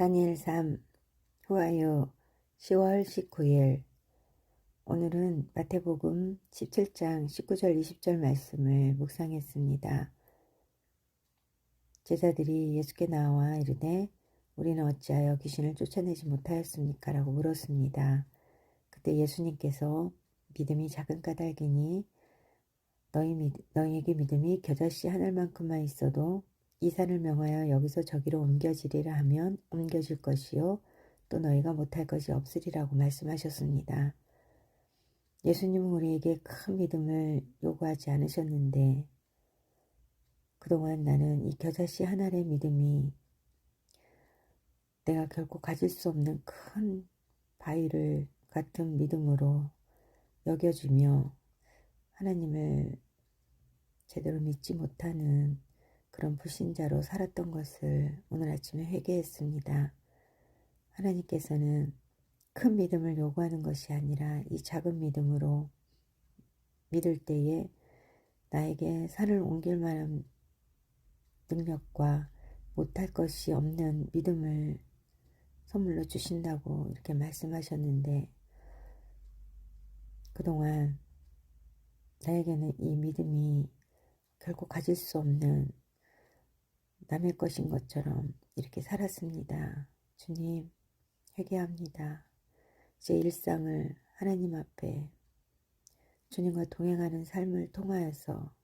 다니엘 3 후하여 10월 19일 오늘은 마태복음 17장 19절 20절 말씀을 묵상했습니다. 제자들이 예수께 나와 이르되 우리는 어찌하여 귀신을 쫓아내지 못하였습니까? 라고 물었습니다. 그때 예수님께서 믿음이 작은 까닭이니 너희 믿, 너희에게 믿음이 겨자씨 하늘만큼만 있어도 이 산을 명하여 여기서 저기로 옮겨지리라 하면 옮겨질 것이요 또 너희가 못할 것이 없으리라고 말씀하셨습니다. 예수님은 우리에게 큰 믿음을 요구하지 않으셨는데 그동안 나는 이 겨자씨 하나의 믿음이 내가 결코 가질 수 없는 큰 바위를 같은 믿음으로 여겨지며 하나님을 제대로 믿지 못하는 그런 불신자로 살았던 것을 오늘 아침에 회개했습니다. 하나님께서는 큰 믿음을 요구하는 것이 아니라 이 작은 믿음으로 믿을 때에 나에게 산을 옮길 만한 능력과 못할 것이 없는 믿음을 선물로 주신다고 이렇게 말씀하셨는데 그동안 나에게는 이 믿음이 결코 가질 수 없는 남의 것인 것처럼 이렇게 살았습니다. 주님, 회개합니다. 제 일상을 하나님 앞에 주님과 동행하는 삶을 통하여서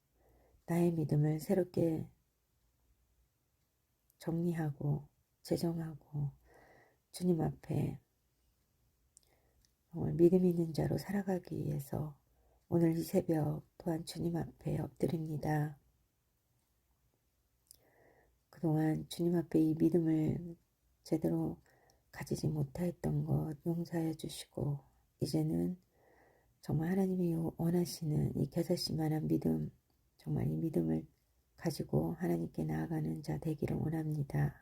나의 믿음을 새롭게 정리하고 재정하고 주님 앞에 정말 믿음 있는 자로 살아가기 위해서 오늘 이 새벽 또한 주님 앞에 엎드립니다. 그동안 주님 앞에 이 믿음을 제대로 가지지 못하였던 것 용서해 주시고 이제는 정말 하나님이 원하시는 이 겨자씨만한 믿음 정말 이 믿음을 가지고 하나님께 나아가는 자 되기를 원합니다.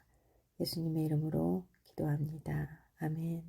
예수님의 이름으로 기도합니다. 아멘